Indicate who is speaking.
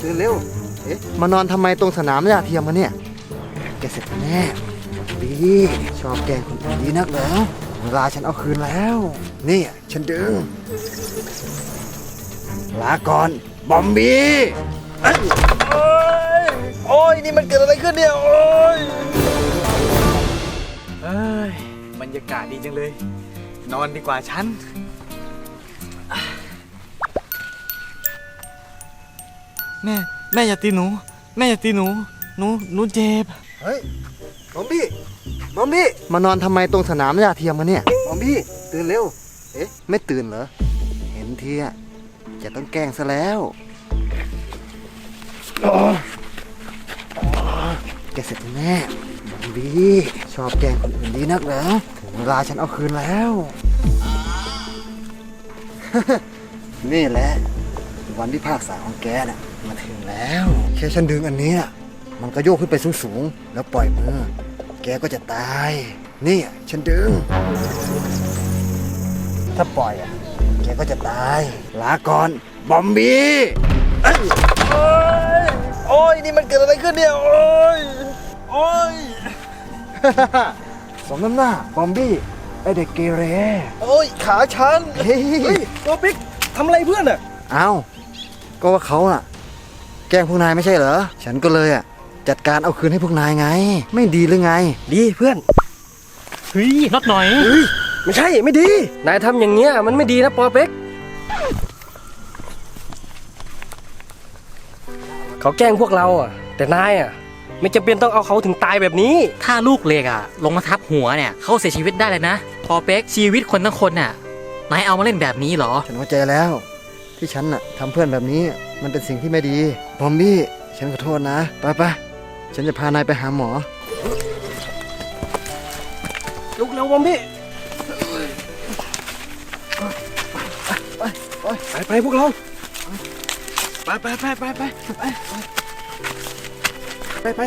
Speaker 1: ตื่นเร็ว เอ๊ะ มานอนทำไมตรงสนามหญ้าเทียมมาเนี่ย แกเสร็จแน่ดีชอบแกล้งคนอื่นดีนักเหรอเวลาฉันเอาคืนแล้ว นี่ฉันดึง ลาก่อน บอมบี้เอ้ยโอ้ยโอ้ย นี่มันเกิดอะไรขึ้นเนี่ย โอ้ย
Speaker 2: เอ้ยบรรยากาศดีจังเลย นอนดีกว่าฉัน แม่แม่อย่าตีหนู แม่อย่าตีหนู หนูหนูเจ็บ
Speaker 1: เฮ้ยบอมบี้บอมบี้มานอนทำไมตรงสนามหญ้าเทียมมาเนี่ยบอมบี้ตื่นเร็ว เอ๊ะ ไม่ตื่นเหรอ เห็นทีอะจะต้องแกล้งซะแล้วอ๋ออ๋อแกเสร็จแน่บอมบี้ชอบแกล้งคนอื่นดีนักเหรอถึงเวลาฉันเอาคืนแล้ว นี่แหละ วันที่ภาคษาของแกน่ะมาถึงแล้ว แค่ฉันดึงอันนี้น่ะมันก็โยกขึ้นไปสูงๆ แล้วปล่อยมือ แกก็จะตาย นี่อะฉันดึง ถ้าปล่อยอะ แกก็จะตาย ลาก่อน บอมบี้เอ้ยโอ้ยโอ้ยนี่มันเกิดอะไรขึ้นเนี่ย โอ้ย โอ้ย สมน้ำหน้า บอมบี้ ไอเด็กเกเร โอ้ย ขาฉัน เฮ้ย
Speaker 3: ตัวปิ๊กทำอะไรเพื่อนอะ
Speaker 1: เอ้าก็ว่าเขาน่ะแกล้งพวกนายไม่ใช่เหรอ ฉันก็เลยอะจัดการเอาคืนให้พวกนายไง ไม่ดีหรือไง
Speaker 3: ดีเพื่อน
Speaker 4: เฮ้ยน็อตหน่อย
Speaker 3: เฮ้ยไม่ใช่ไม่ดี นายทำอย่างเงี้ยมันไม่ดีนะปอเป็กเขาแกล้งพวกเราอะ แต่นายอะ ไม่จำเป็นต้องเอาเขาถึงตายแบบนี้
Speaker 4: ถ้าลูกเหล็กอะลงมาทับหัวเนี่ยเขาเสียชีวิตได้เลยนะ พอเป๊กชีวิตคนทั้งคนน่ะนายเอามาเล่นแบบนี้เหรอ
Speaker 1: ฉันเข้าใจแล้ว ที่ฉันน่ะทำเพื่อนแบบนี้มันเป็นสิ่งที่ไม่ดี บอมบี้ ฉันขอโทษนะไปไปฉันจะพานายไปหาหมอ
Speaker 3: ลุกเร็วบอมบี้ไปไปพวกเรา
Speaker 2: ไปไปไปไปไป
Speaker 1: ไปไป